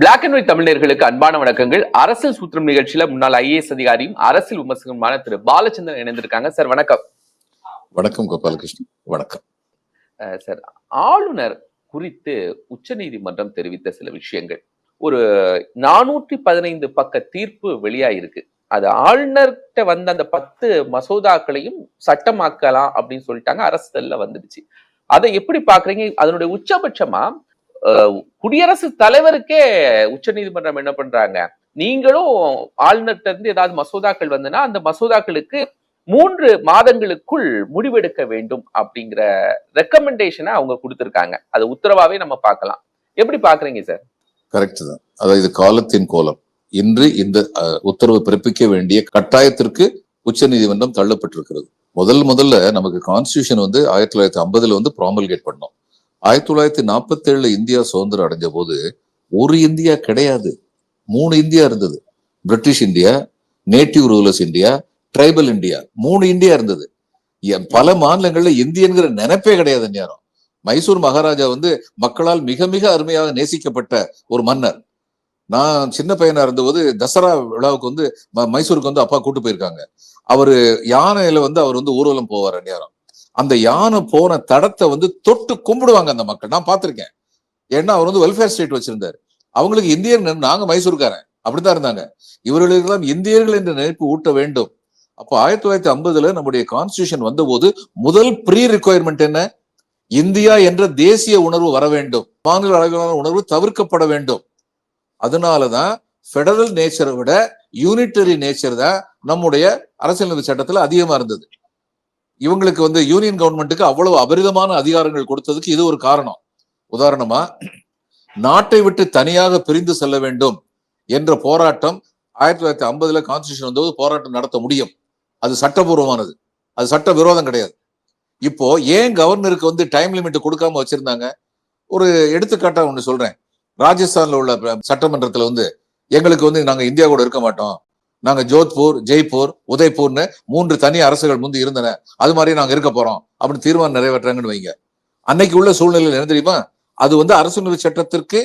Black and white தமிழர்களுக்கு அன்பான வணக்கங்கள். அரசியல் சூத்திரம் நிகழ்ச்சியில முன்னாள் ஐஏஎஸ் அதிகாரியும் அரசியல் விமர்சகருமான திரு பாலச்சந்திரன் இணைந்திருக்காங்க. சார் வணக்கம். வணக்கம் கோபாலகிருஷ்ணன் வணக்கம். சார் ஆளுநர் குறித்து உச்சநீதிமன்றம் தெரிவித்த சில விஷயங்கள். ஒரு நானூற்றி பதினைந்து பக்க தீர்ப்பு வெளியாயிருக்கு. அது ஆளுநர்கிட்ட வந்த அந்த பத்து மசோதாக்களையும் சட்டமாக்கலாம் அப்படின்னு சொல்லிட்டாங்க. அரசியல்ல வந்துடுச்சு. அதை எப்படி பாக்குறீங்க அதனுடைய உச்சபட்சமா குடியரசு தலைவருக்கே தலைவருக்கே உச்சநீதிமன்றம் என்ன பண்றாங்க? நீங்களும் ஆளுநர்கிட்ட இருந்து ஏதாவது மசோதாக்கள் வந்தனா அந்த மசோதாக்களுக்கு மூன்று மாதங்களுக்குள் முடிவெடுக்க வேண்டும் அப்படிங்கிற ரெக்கமெண்டேஷனை அவங்க கொடுத்திருக்காங்க. அது உத்தரவாவே நம்ம பார்க்கலாம். எப்படி பாக்குறீங்க சார் கரெக்ட் தான். அதாவது இது காலத்தின் கோலம். இன்று இந்த உத்தரவு பிறப்பிக்க வேண்டிய கட்டாயத்திற்கு உச்சநீதிமன்றம் தள்ளப்பட்டிருக்கிறது. முதல் முதல்ல நமக்கு கான்ஸ்டியூஷன் வந்து ஆயிரத்தி தொள்ளாயிரத்தி ஐம்பதுல வந்து ப்ராமல்கேட் பண்ணோம். ஆயிரத்தி தொள்ளாயிரத்தி நாற்பத்தி ஏழுல இந்தியா சுதந்திரம் அடைஞ்ச போது ஒரு இந்தியா கிடையாது. மூணு இந்தியா இருந்தது. British India native rulers India tribal India. மூணு இந்தியா இருந்தது. பல மாநிலங்கள்ல இந்தியன்கிற நினைப்பே கிடையாது நேரம் மைசூர் மகாராஜா வந்து மக்களால் மிக மிக அருமையாக நேசிக்கப்பட்ட ஒரு மன்னர். நான் சின்ன பையனா இருந்தபோது தசரா விழாவுக்கு வந்து ம- மைசூருக்கு வந்து அப்பா கூட்டு போயிருக்காங்க. அவரு யானையில வந்து அவர் வந்து ஊர்வலம் போவார் நேரம் அந்த யானை போன தடத்தை வந்து தொட்டு கும்பிடுவாங்க அந்த மக்கள். நான் பார்த்துருக்கேன். ஏன்னா அவர் வந்து வெல்ஃபேர் ஸ்டேட் வச்சிருந்தாரு. அவங்களுக்கு இந்தியர் நாங்க மைசூர்காரன். அப்படித்தான் இருந்தாங்க. இவர்களுக்கெல்லாம் இந்தியர்கள் என்ற நினைப்பு ஊட்ட வேண்டும். அப்போ ஆயிரத்தி தொள்ளாயிரத்தி ஐம்பதுல நம்முடைய கான்ஸ்டியூஷன் வந்தபோது முதல் ப்ரீ ரிக்குவயர்மெண்ட் என்ன? இந்தியா என்ற தேசிய உணர்வு வர வேண்டும். மாநில அளவிலான உணர்வு தவிர்க்கப்பட வேண்டும். அதனாலதான் ஃபெடரல் நேச்சரை விட யூனிட்டரி நேச்சர் தான் நம்முடைய அரசியலமைப்பு சட்டத்துல அதிகமா இருந்தது. இவங்களுக்கு வந்து யூனியன் கவர்மெண்ட்டுக்கு அவ்வளவு அபரிதமான அதிகாரங்கள் கொடுத்ததுக்கு இது ஒரு காரணம். உதாரணமா நாட்டை விட்டு தனியாக பிரிந்து செல்ல வேண்டும் என்ற போராட்டம் ஆயிரத்தி தொள்ளாயிரத்தி ஐம்பதுல கான்ஸ்டியூஷன் வந்தபோது போராட்டம் நடத்த முடியும். அது சட்டபூர்வமானது. அது சட்ட விரோதம் கிடையாது. இப்போ ஏன் கவர்னருக்கு வந்து டைம் லிமிட் கொடுக்காம வச்சிருந்தாங்க? ஒரு எடுத்துக்காட்டா ஒன்று சொல்றேன். ராஜஸ்தான்ல உள்ள சட்டமன்றத்துல வந்து எங்களுக்கு வந்து நாங்க இந்தியா கூட இருக்க மாட்டோம். நாங்க ஜோத்பூர் ஜெய்ப்பூர் உதய்பூர்னு மூன்று தனி அரசுகள் முந்தி இருந்தன. அது மாதிரி நாங்க இருக்க போறோம். அப்படின்னு தீர்மானம் நிறைவேற்றாங்கன்னு வைங்க. அன்னைக்கு உள்ள சூழ்நிலையில் என்ன தெரியுமா? அது வந்து அரசியலமைப்பு சட்டத்திற்கு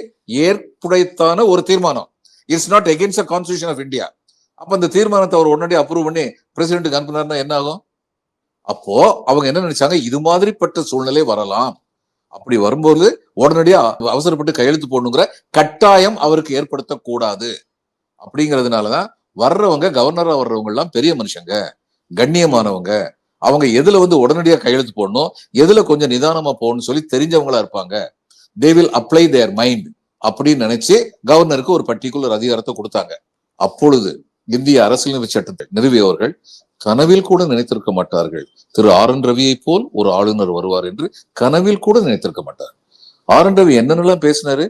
ஏற்புடைத்தான ஒரு தீர்மானம். It's not against constitution of India அப்ப அந்த தீர்மானத்தை அவர் உடனடி அப்ரூவ் பண்ணி பிரசிடென்ட்டுக்கு அனுப்புனாருன்னா என்ன ஆகும்? அப்போ அவங்க என்ன நினைச்சாங்க? இது மாதிரிப்பட்ட சூழ்நிலை வரலாம். அப்படி வரும்போது உடனடியா அவசரப்பட்டு கையெழுத்து போடணுங்கிற கட்டாயம் அவருக்கு ஏற்படுத்தக்கூடாது. அப்படிங்கிறதுனாலதான் வர்றவங்க கவர்னரா வர்றவங்க எல்லாம் பெரிய மனுஷங்க கண்ணியமானவங்க. அவங்க எதுல வந்து உடனடியா கையெழுத்து போடணும் எதுல கொஞ்சம் நிதானமா போகணும்னு சொல்லி தெரிஞ்சவங்களா இருப்பாங்க. They will apply their mind அப்படின்னு நினைச்சு கவர்னருக்கு ஒரு பர்டிகுலர் அதிகாரத்தை கொடுத்தாங்க. அப்பொழுது இந்திய அரசியலமைப்பு சட்டத்தை நிறுவியவர்கள் கனவில் கூட நினைத்திருக்க மாட்டார்கள். திரு ஆர் என் ரவியை போல் ஒரு ஆளுநர் வருவார் என்று கனவில் கூட நினைத்திருக்க மாட்டார். ஆர் என் ரவி என்னென்னலாம் பேசினாரு?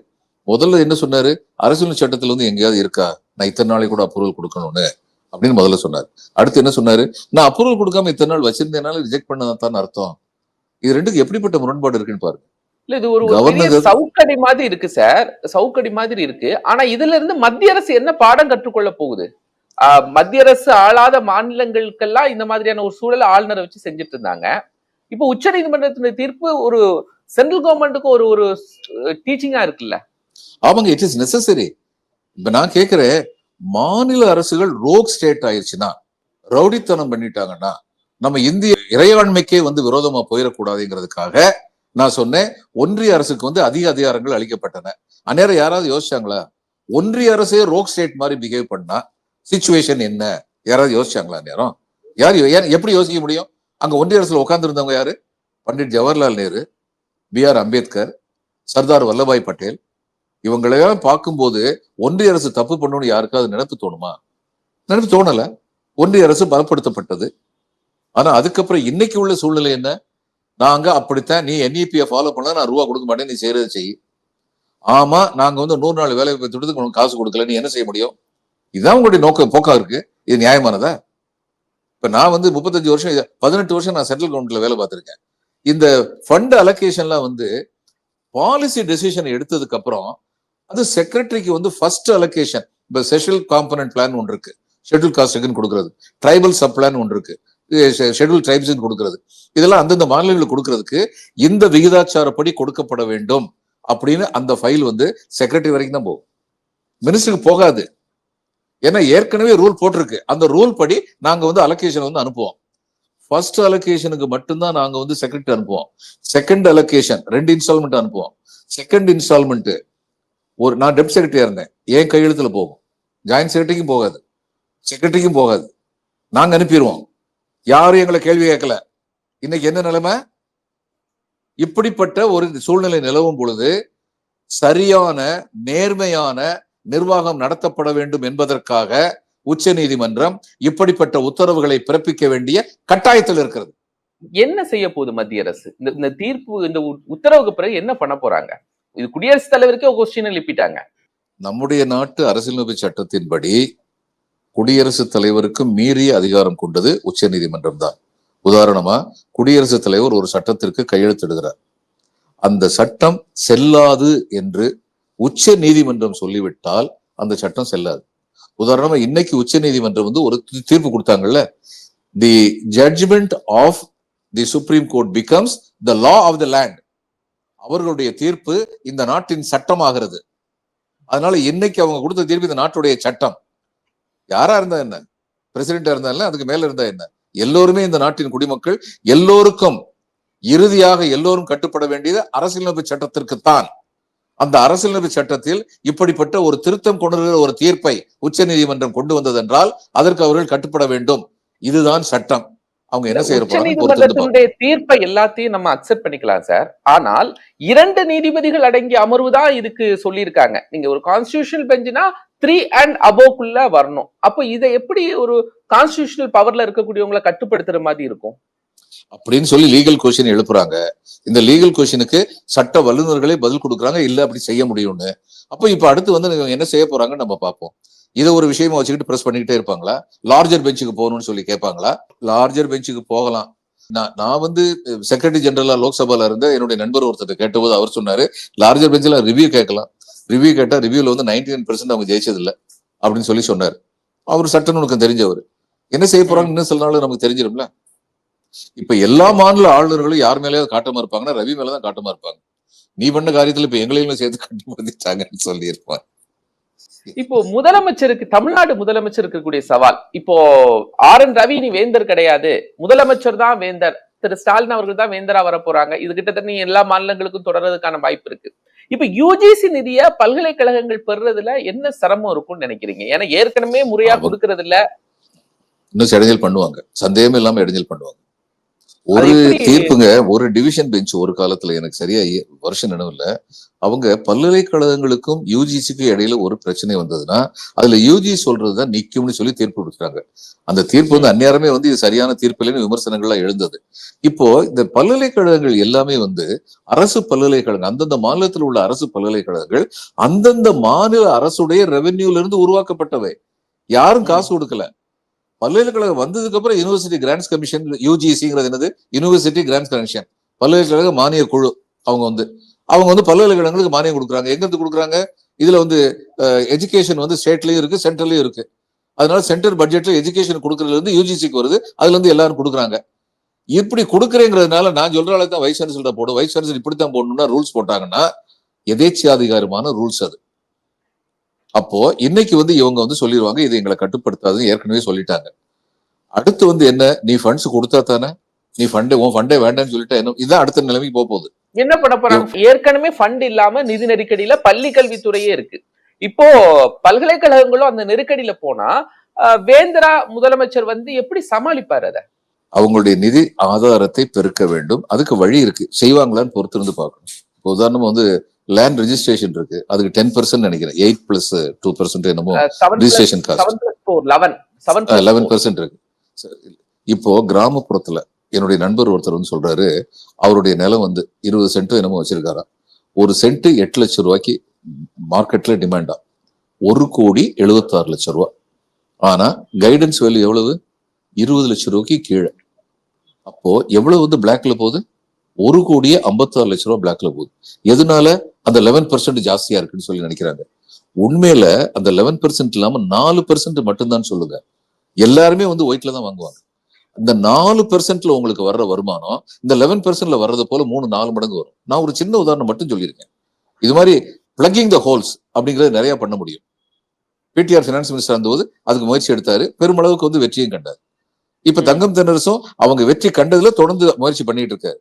முதல்ல என்ன சொன்னாரு? அரசியல் சட்டத்துல வந்து எங்கேயாவது இருக்கா? நான் இத்தனை நாளைக்கு கூட அப்ரூவல் கொடுக்கணும்னு அப்படின்னு முதல்ல சொன்னார். அடுத்து என்ன சொன்னாரு? நான் அப்ரூவல் கொடுக்காம இத்தனை நாள் வச்சிருந்தேனால ரிஜெக்ட் பண்ணதான் அர்த்தம். இது ரெண்டுக்கு எப்படிப்பட்ட முரண்பாடு இருக்குன்னு பாருங்க. இல்ல இது ஒரு சவுக்கடி மாதிரி இருக்கு சார். சவுக்கடி மாதிரி இருக்கு. ஆனா இதுல இருந்து மத்திய அரசு என்ன பாடம் கற்றுக்கொள்ள போகுது? மத்திய அரசு ஆளாத மாநிலங்களுக்கெல்லாம் இந்த மாதிரியான ஒரு சூழலை ஆளுநரை வச்சு செஞ்சுட்டு இருந்தாங்க. இப்போ உச்ச நீதிமன்றத்தினுடைய தீர்ப்பு ஒரு சென்ட்ரல் கவர்மெண்ட்டுக்கு ஒரு ஒரு டீச்சிங்கா இருக்குல்ல? ஆமாங்க இட் இஸ் நெசசரி இப்ப நான் கேக்குறேன் மாநில அரசுகள் ரோக் ஸ்டேட் ஆயிடுச்சுன்னா ரவுடித்தனம் பண்ணிட்டாங்கன்னா நம்ம இந்திய இறையாண்மைக்கே வந்து விரோதமா போயிடக்கூடாதுங்கிறதுக்காக நான் சொன்னேன் ஒன்றிய அரசுக்கு வந்து அதிக அதிகாரங்கள் அளிக்கப்பட்டன. அந்நேரம் யாராவது யோசிச்சாங்களா? ஒன்றிய அரசே ரோக் ஸ்டேட் மாதிரி பிஹேவ் பண்ணா சுச்சுவேஷன் என்ன? யாராவது யோசிச்சாங்களா நேரம் யார் யோ- எப்படி யோசிக்க முடியும்? அங்க ஒன்றிய அரசுல உட்காந்துருந்தவங்க யாரு? பண்டிட் ஜவஹர்லால் நேரு பி ஆர் அம்பேத்கர் சர்தார் வல்லபாய் பட்டேல் இவங்களையெல்லாம் பார்க்கும்போது ஒன்றிய அரசு தப்பு பண்ணணும்னு யாருக்காவது நினைப்பு தோணுமா? நினைப்பு தோணல. ஒன்றிய அரசு பலப்படுத்தப்பட்டது. ஆனா அதுக்கப்புறம் இன்னைக்கு உள்ள சூழ்நிலை என்ன? நாங்க அப்படித்தான். நீ என்இபியை ஃபாலோ பண்ண நான் ரூபா கொடுக்க மாட்டேன். நீ செய்யறதை செய். ஆமா நாங்க வந்து நூறு நாள் வேலை திட்டத்துக்கு உனக்கு காசு கொடுக்கல. நீ என்ன செய்ய முடியும்? இதுதான் உங்களுடைய நோக்க போக்கா இருக்கு. இது நியாயமானதா? இப்ப நான் வந்து முப்பத்தஞ்சு வருஷம் இது- பதினெட்டு வருஷம் நான் சென்ட்ரல் கவர்மெண்ட்ல வேலை பார்த்திருக்கேன். இந்த ஃபண்ட் அலோகேஷன்லாம் வந்து பாலிசி டெசிஷன் எடுத்ததுக்கு அப்புறம் அது செக்ரட்டரிக்கு வந்து ஃபர்ஸ்ட் அலோகேஷன் இப்போ ஸ்பெஷல் காம்பனன்ட் பிளான் ஒன்று இருக்கு. ஷெட்யூல் காஸ்டுக்குன்னு கொடுக்குறது. ட்ரைபல் சப் பிளான் ஒன்று இருக்கு ஷெட்யூல் ட்ரைப்ஸுன்னு கொடுக்கறது. இதெல்லாம் அந்தந்த மாநிலங்களுக்கு கொடுக்கறதுக்கு இந்த விகிதாச்சாரப்படி கொடுக்கப்பட வேண்டும் அப்படின்னு அந்த ஃபைல் வந்து செக்ரட்டரி வரைக்கும் தான் போகும். மினிஸ்டருக்கு போகாது. ஏன்னா ஏற்கனவே ரூல் போட்டிருக்கு. அந்த ரூல் படி நாங்கள் வந்து அலோகேஷன் வந்து அனுப்புவோம். ஃபர்ஸ்ட் அலோகேஷனுக்கு மட்டும்தான் நாங்கள் வந்து செக்ரட்டரி அனுப்புவோம். செகண்ட் அலோகேஷன் ரெண்டு இன்ஸ்டால்மெண்ட் அனுப்புவோம். செகண்ட் இன்ஸ்டால்மெண்ட்டு ஒரு நான் டெப்ட் செக்ரட்டரியா இருந்தேன். ஏன் கையெழுத்துல போகும். ஜாயின்ட் செக்ரட்டரிக்கும் போகாது. செக்ரட்டரிக்கும் போகாது. நாங்க அனுப்பிடுவோம் யாரும் எங்களை கேள்வி கேட்கல. இன்னைக்கு என்ன நிலைமை? இப்படிப்பட்ட ஒரு சூழ்நிலை நிலவும் பொழுது சரியான நேர்மையான நிர்வாகம் நடத்தப்பட வேண்டும் என்பதற்காக உச்ச நீதிமன்றம் இப்படிப்பட்ட உத்தரவுகளை பிறப்பிக்க வேண்டிய கட்டாயத்தில் இருக்கிறது. என்ன செய்ய போகுது மத்திய அரசு? இந்த இந்த தீர்ப்பு இந்த உ- உத்தரவுக்கு பிறகு என்ன பண்ண போறாங்க? இது குடியரசுத் தலைவருக்கே கொஸ்டின் எழுப்பிட்டாங்க. நம்முடைய நாட்டு அரசியலமைப்பு சட்டத்தின்படி குடியரசுத் தலைவருக்கு மீறிய அதிகாரம் கொண்டது உச்ச நீதிமன்றம் தான். உதாரணமா குடியரசுத் தலைவர் ஒரு சட்டத்திற்கு கையெழுத்திடுகிறார். அந்த சட்டம் செல்லாது என்று உச்ச நீதிமன்றம் சொல்லிவிட்டால் அந்த சட்டம் செல்லாது. உதாரணமா இன்னைக்கு உச்ச நீதிமன்றம் வந்து ஒரு தீ- தீர்ப்பு கொடுத்தாங்கல்ல? The judgement of the supreme court becomes the law of the land அவர்களுடைய தீர்ப்பு இந்த நாட்டின் சட்டமாகிறது. அதனால இன்னைக்கு அவங்க கொடுத்த தீர்ப்பு இந்த நாட்டுடைய சட்டம். யாரா இருந்தா என்ன? பிரசிடென்டா இருந்தா என்ன? அதுக்கு மேல இருந்தா என்ன? எல்லோருமே இந்த நாட்டின் குடிமக்கள் எல்லோருக்கும் இறுதியாக எல்லோரும் கட்டுப்பட வேண்டியது அரசியலமைப்பு சட்டத்திற்கு தான் அந்த அரசியலமைப்பு சட்டத்தில் இப்படிப்பட்ட ஒரு திருத்தம் கொண்டு ஒரு தீர்ப்பை உச்ச நீதிமன்றம் கொண்டு வந்ததென்றால் அதற்கு அவர்கள் கட்டுப்பட வேண்டும். இதுதான் சட்டம். அவங்க என்ன செய்ய உச்ச போறாங்க? பொறுத்திருந்து பார்ப்போம். நீதிமன்றத்தினுடைய தீர்ப்பை எல்லாத்தையும் நம்ம அக்செப்ட் பண்ணிக்கலாம் சார் ஆனால் இரண்டு நீதிபதிகள் அடங்கிய அமர்வு தான் இதுக்கு சொல்லியிருக்காங்க. நீங்க ஒரு கான்ஸ்டிடியூஷனல் பெஞ்சுனா த்ரீ அண்ட் அபோக்குள்ள வரணும். அப்போ இதை எப்படி ஒரு கான்ஸ்டிடியூஷனல் பவர்ல இருக்கக்கூடியவங்களை கட்டுப்படுத்துற மாதிரி இருக்கும்? அப்படின்னு சொல்லி லீகல் கொஸ்டின் எழுப்புறாங்க. இந்த லீகல் கொஸ்டினுக்கு சட்ட வல்லுநர்களே பதில் கொடுக்குறாங்க இல்ல அப்படி செய்ய முடியும்னு. அப்போ இப்ப அடுத்து வந்து என்ன செய்ய போறாங்கன்னு நம்ம பார்ப்போம். இதை ஒரு விஷயமா வச்சுக்கிட்டு ப்ரெஸ் பண்ணிக்கிட்டே இருப்பாங்களா? லார்ஜர் பெஞ்சுக்கு போகணும்னு சொல்லி கேட்பாங்களா? லார்ஜர் பெஞ்சுக்கு போகலாம். நான் நான் வந்து செக்ரட்டரி ஜெனரலா லோக்சபால இருந்த என்னுடைய நண்பர் ஒருத்தர் கேட்டபோது அவர் சொன்னாரு லார்ஜர் பெஞ்சில் ரிவ்யூ கேட்கலாம். ரிவ்யூ கேட்டா ரிவ்யூல வந்து நைன்டி நைன் பர்சன்ட் அவங்க ஜெயிச்சது அப்படின்னு சொல்லி சொன்னார். அவர் சட்ட நுணுக்கம் தெரிஞ்சவர். என்ன செய்ய போறாங்கன்னு இன்னும் சில நாள் நமக்கு தெரிஞ்சிடும்ல இப்ப எல்லா மாநில ஆளுநர்களும் யார் மேலேயாவது காட்டமா இருப்பாங்கன்னா ரவி மேலதான் காட்டமா இருப்பாங்க. நீ பண்ண காரியத்துல இப்ப எங்களையும் சேர்த்து கட்டுப்படுத்திட்டாங்கன்னு சொல்லி இருப்பாங்க இப்போ முதலமைச்சருக்கு தமிழ்நாடு முதலமைச்சர் இருக்கக்கூடிய சவால். இப்போ ஆர் என் ரவி நீ வேந்தர் கிடையாது. முதலமைச்சர் தான் வேந்தர். திரு ஸ்டாலின் அவர்கள் தான் வேந்தரா வர போறாங்க. இது கிட்டத்தட்ட நீ எல்லா மாநிலங்களுக்கும் தொடர்றதுக்கான வாய்ப்பு இருக்கு. இப்ப யூஜிசி நிதிய பல்கலைக்கழகங்கள் பெறுறதுல என்ன சிரமம் இருக்கும்னு நினைக்கிறீங்க? ஏன்னா ஏற்கனவே முறையா கொடுக்கறது இல்ல இன்னும் இடைஞ்சல் பண்ணுவாங்க. சந்தேகமே இல்லாம இடைஞ்சல் பண்ணுவாங்க. ஒரு தீர்ப்புங்க ஒரு டிவிஷன் பெஞ்ச் ஒரு காலத்துல எனக்கு சரியா வருஷம் நினைவுல அவங்க பல்கலைக்கழகங்களுக்கும் யூஜிசிக்கு இடையில ஒரு பிரச்சனை வந்ததுன்னா அதுல யூஜி சொல்றதுதான் நிக்கும்னு சொல்லி தீர்ப்பு கொடுக்குறாங்க அந்த தீர்ப்பு வந்து அந்நேரமே வந்து இது சரியான தீர்ப்பு இல்லைன்னு விமர்சனங்கள்லாம் எழுந்தது. இப்போ இந்த பல்கலைக்கழகங்கள் எல்லாமே வந்து அரசு பல்கலைக்கழகம் அந்தந்த மாநிலத்தில் உள்ள அரசு பல்கலைக்கழகங்கள் அந்தந்த மாநில அரசுடைய ரெவென்யூல இருந்து உருவாக்கப்பட்டவை. யாரும் காசு கொடுக்கல. பல்கலைக்கழகம் வந்ததுக்கு அப்புறம் யூனிவர்சிட்டி கிராண்ட்ஸ் கமிஷன் யூஜிசிங்கிறது என்னது? யூனிவர்சிட்டி கிராண்ட்ஸ் கமிஷன் பல்கலைக்கழக மானிய குழு அவங்க வந்து. அவங்க வந்து பல்கலைக்கழகங்களுக்கு மானியம் கொடுக்குறாங்க. எங்கேருந்து கொடுக்குறாங்க? இதுல வந்து எஜுகேஷன் வந்து ஸ்டேட்லயும் இருக்கு சென்ட்ரல்லயும் இருக்கு. அதனால சென்ட்ரல் பட்ஜெட்ல எஜுகேஷன் கொடுக்கறதுல இருந்து யூஜிசிக்கு வருது. அதுல இருந்து எல்லாரும் கொடுக்குறாங்க. இப்படி கொடுக்குறேங்கிறதுனால நான் சொல்ற அளவுக்கு தான் வைஸ் சான்சலர் போடும் வைஸ் சான்சலர் இப்படித்தான் போடணும்னா ரூல்ஸ் போட்டாங்கன்னா எதேச்சியாதிகாரமான ரூல்ஸ் அது. அப்போ இன்னைக்கு வந்து இவங்க வந்து சொல்லிடுவாங்க இது எங்களை கட்டுப்படுத்தாதுன்னு ஏற்கனவே சொல்லிட்டாங்க. அடுத்து வந்து என்ன? நீ ஃபண்ட்ஸ் கொடுத்தா தானே? நீ ஃபண்டே உன் ஃபண்டே வேண்டாம்னு சொல்லிட்டா என்ன? இதான் அடுத்த நிலைமைக்கு போக போகுது. என்ன பண்ண போறாங்க? ஏற்கனவே ஃபண்ட் இல்லாம நிதி நெருக்கடியில பள்ளி கல்வித்துறையே இருக்கு. இப்போ பல்கலைக்கழகங்களும் அந்த நெருக்கடியில போனா வேந்தரா முதலமைச்சர் வந்து எப்படி சமாளிப்பாரு அத? அவங்களுடைய நிதி ஆதாரத்தை பெருக்க வேண்டும். அதுக்கு வழி இருக்கு. செய்வாங்களான்னு பொறுத்திருந்து பார்க்கணும். இப்போ உதாரணமா வந்து லேண்ட் ரெஜிஸ்ட்ரேஷன் இருக்கு. அதுக்கு டென் பர்சன்ட் நினைக்கிறேன். எயிட் பிளஸ் டூ பர்சன்ட் என்னமோ ரெஜிஸ்ட்ரேஷன் காஸ்ட் லெவன் பர்சன்ட் இருக்கு. இப்போ கிராமப்புறத்துல என்னுடைய நண்பர் ஒருத்தர் வந்து சொல்றாரு அவருடைய நிலம் வந்து இருபது சென்ட் என்னமோ வச்சிருக்காரா ஒரு சென்ட் எட்டு லட்சம் ரூபாய்க்கு மார்க்கெட்ல டிமாண்டா. ஒரு கோடி எழுபத்தாறு லட்சம் ரூபாய் ஆனா கைடன்ஸ் வேல்யூ எவ்வளவு? இருபது லட்சம் ரூபாய்க்கு கீழே. அப்போ எவ்வளவு வந்து பிளாக்ல போகுது? ஒரு கோடியே ஐம்பத்தாறு லட்சம் ரூபாய் பிளாக்ல போகுது. எதனால? அந்த லெவன் பர்சன்ட் ஜாஸ்தியா இருக்குன்னு சொல்லி நினைக்கிறாங்க. உண்மையில அந்த லெவன் பெர்சென்ட் இல்லாம நாலு பெர்சென்ட் மட்டும்தான் சொல்லுங்க. எல்லாருமே வந்து ஒயிட்ல தான் வாங்குவாங்க. இந்த நாலு பெர்சென்ட்ல உங்களுக்கு வர்ற வருமானம் இந்த லெவன் பெர்சென்ட்ல வர்றது போல மூணு நாலு மடங்கு வரும். நான் ஒரு சின்ன உதாரணம் மட்டும் சொல்லியிருக்கேன். இது மாதிரி பிளக்கிங் த ஹோல்ஸ் அப்படிங்கறது நிறைய பண்ண முடியும். பிடிஆர் பினான்ஸ் மினிஸ்டர் இருந்தபோது அதுக்கு முயற்சி எடுத்தாரு. பெருமளவுக்கு வந்து வெற்றியும் கண்டார். இப்ப. தங்கம் தென்னரசும் அவங்க வெற்றி கண்டதுல தொடர்ந்து முயற்சி பண்ணிட்டு இருக்காரு.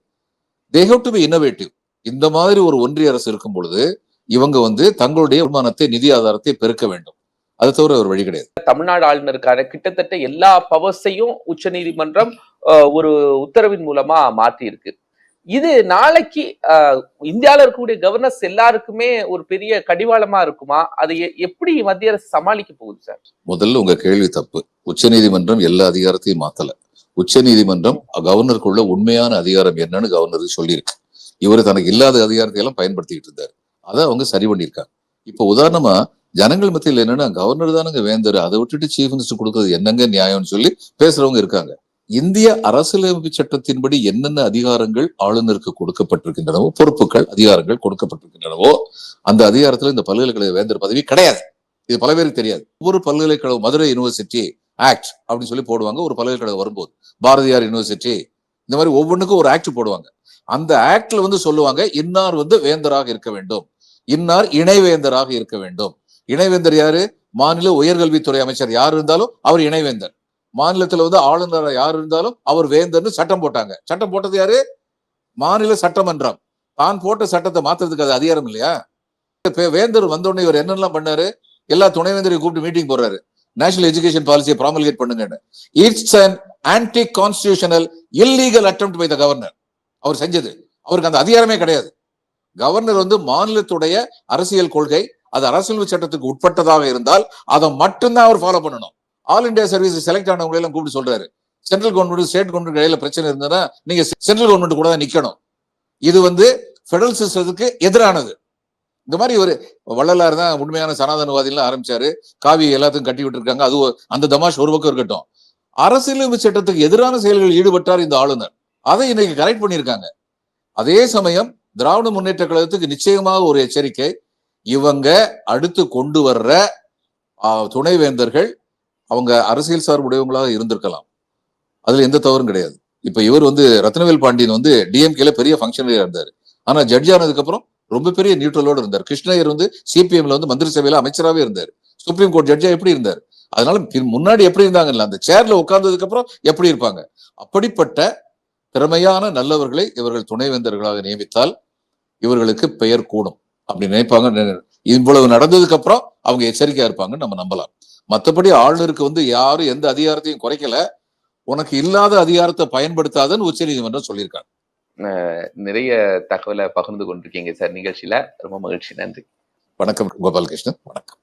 They have to be innovative இந்த மாதிரி ஒரு ஒன்றிய அரசு இருக்கும் பொழுது இவங்க வந்து தங்களுடைய வருமானத்தை நிதி ஆதாரத்தை பெருக்க வேண்டும். அது தவிர ஒரு வழி கிடையாது. தமிழ்நாடு ஆளுநருக்கான கிட்டத்தட்ட எல்லா பவர்ஸையும் உச்சநீதிமன்றம் ஒரு உத்தரவின் மூலமா மாற்றி இருக்கு இது நாளைக்கு அஹ், இந்தியால இருக்கக்கூடிய கவர்னர்ஸ் எல்லாருக்குமே ஒரு பெரிய கடிவாளமா இருக்குமா? அதை எப்படி மத்திய அரசு சமாளிக்க போகுது சார்? முதல்ல உங்க கேள்வி தப்பு. உச்சநீதிமன்றம் எல்லா அதிகாரத்தையும் மாத்தல. உச்சநீதிமன்றம் கவர்னருக்குள்ள உண்மையான அதிகாரம் என்னன்னு கவர்னர் சொல்லியிருக்கு. இவர் தனக்கு இல்லாத அதிகாரத்தை எல்லாம் பயன்படுத்திட்டு இருந்தார். அதை அவங்க சரி பண்ணியிருக்காங்க. இப்ப உதாரணமா ஜனங்கள் மத்தியில் என்னன்னா கவர்னர் தானங்க வேந்தர். அதை விட்டுட்டு சீஃப் மினிஸ்டர் கொடுக்கறது என்னங்க நியாயம்னு சொல்லி பேசுறவங்க இருக்காங்க. இந்திய அரசியலமைப்பு சட்டத்தின்படி என்னென்ன அதிகாரங்கள் ஆளுநருக்கு கொடுக்கப்பட்டிருக்கின்றனவோ பொறுப்புகள் அதிகாரங்கள் கொடுக்கப்பட்டிருக்கின்றனவோ அந்த அதிகாரத்துல இந்த பல்கலைக்கழக வேந்தர் பதவி கிடையாது. இது பல பேருக்கு தெரியாது. ஒவ்வொரு பல்கலைக்கழகம் மதுரை யூனிவர்சிட்டி ஆக்ட் அப்படின்னு சொல்லி போடுவாங்க. ஒரு பல்கலைக்கழகம் வரும்போது. பாரதியார் யூனிவர்சிட்டி இந்த மாதிரி ஒவ்வொன்றுக்கும் ஒரு ஆக்ட் போடுவாங்க. அந்த ஆக்ட்ல வந்து சொல்லுவாங்க இன்னார் வந்து வேந்தராக இருக்க வேண்டும். இன்னார் இணைவேந்தராக இருக்க வேண்டும். இணைவேந்தர் யாரு? மாநில உயர்கல்வித்துறை அமைச்சர் யார் இருந்தாலும் அவர் இணைவேந்தர். மாநிலத்துல வந்து ஆளுநர் யார் இருந்தாலும் அவர் வேந்தர்னு சட்டம் போட்டாங்க. சட்டம் போட்டது யாரு? மாநில சட்டமன்றம். தான் போட்ட சட்டத்தை மாத்துறதுக்கு அது அதிகாரம் இல்லையா? வேந்தர் வந்தோடனே இவர் என்னெல்லாம் பண்ணாரு? எல்லா துணைவேந்தரையும் கூப்பிட்டு மீட்டிங் போடுறாரு. நேஷனல் எஜுகேஷன் பாலிசியை ப்ராமல்கேட் பண்ணுங்கன்னு. It's an anti constitutional illegal attempt by the governor அவர் செஞ்சது. அவருக்கு அந்த அதிகாரமே கிடையாது. கவர்னர் வந்து மாநிலத்துடைய அரசியல் கொள்கை அது அரசியல் சட்டத்துக்கு உட்பட்டதாக இருந்தால் அதை மட்டும்தான் அவர் ஃபாலோ பண்ணணும். ஆல் இந்தியா சர்வீஸ் செலக்ட் ஆனவங்களை எல்லாம் கூப்பிட்டு சொல்றாரு. சென்ட்ரல் கவர்மெண்ட் ஸ்டேட் கவர்மெண்ட் இடையில பிரச்சனை இருந்ததுன்னா நீங்க சென்ட்ரல் கவர்மெண்ட் கூட தான் நிக்கணும். இது வந்து ஃபெடரல் சிஸ்டத்துக்கு எதிரானது. இந்த மாதிரி ஒரு வள்ளலார் தான் உண்மையான சனாதனவாதிலாம் ஆரம்பிச்சாரு. காவி எல்லாத்தையும் கட்டி விட்டுருக்காங்க. அது ஒரு- அந்த தமாஷ் ஒரு பக்கம் இருக்கட்டும். அரசியலமைப்பு சட்டத்துக்கு எதிரான செயல்களில் ஈடுபட்டார் இந்த ஆளுநர். அதை இன்னைக்கு கரெக்ட் பண்ணியிருக்காங்க. அதே சமயம் திராவிட முன்னேற்ற கழகத்துக்கு நிச்சயமாக ஒரு எச்சரிக்கை. இவங்க அடுத்து கொண்டு வர்ற துணைவேந்தர்கள் அவங்க அரசியல் சார்புடையவங்களாக இருந்திருக்கலாம். அதுல எந்த தவறும் கிடையாது. இப்ப இவர் வந்து ரத்னவேல் பாண்டியன் வந்து டிஎம்கேல பெரிய ஃபங்க்ஷனரியா இருந்தாரு. ஆனா ஜட்ஜ் ஆனதுக்கு அப்புறம் ரொம்ப பெரிய நியூட்ரலோட இருந்தார். கிருஷ்ணயர் வந்து சிபிஎம்ல வந்து மந்திரி சபையில அமைச்சராகவே இருந்தார். சுப்ரீம் கோர்ட் ஜட்ஜா எப்படி இருந்தார்? அதனால பின்- முன்னாடி எப்படி இருந்தாங்கல்ல அந்த சேர்ல உட்கார்ந்ததுக்கு அப்புறம் எப்படி இருப்பாங்க? அப்படிப்பட்ட திறமையான நல்லவர்களை இவர்கள் துணைவேந்தர்களாக நியமித்தால் இவர்களுக்கு பெயர் கூடும். அப்படி நினைப்பாங்க. நினை- இவ்வளவு நடந்ததுக்கு அப்புறம் அவங்க எச்சரிக்கையா இருப்பாங்கன்னு நம்ம நம்பலாம். மத்தபடி ஆளுநருக்கு வந்து யாரும் எந்த அதிகாரத்தையும் குறைக்கல. உனக்கு இல்லாத அதிகாரத்தை பயன்படுத்தாதன்னு உச்சநீதிமன்றம் சொல்லியிருக்காங்க. நிறைய தகவலை பகிர்ந்து கொண்டிருக்கீங்க சார். நிகழ்ச்சியில ரொம்ப மகிழ்ச்சி. நன்றி. வணக்கம். கோபாலகிருஷ்ணன். வணக்கம்.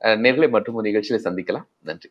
நேர்களை மற்றும் நிகழ்ச்சியில சந்திக்கலாம். நன்றி.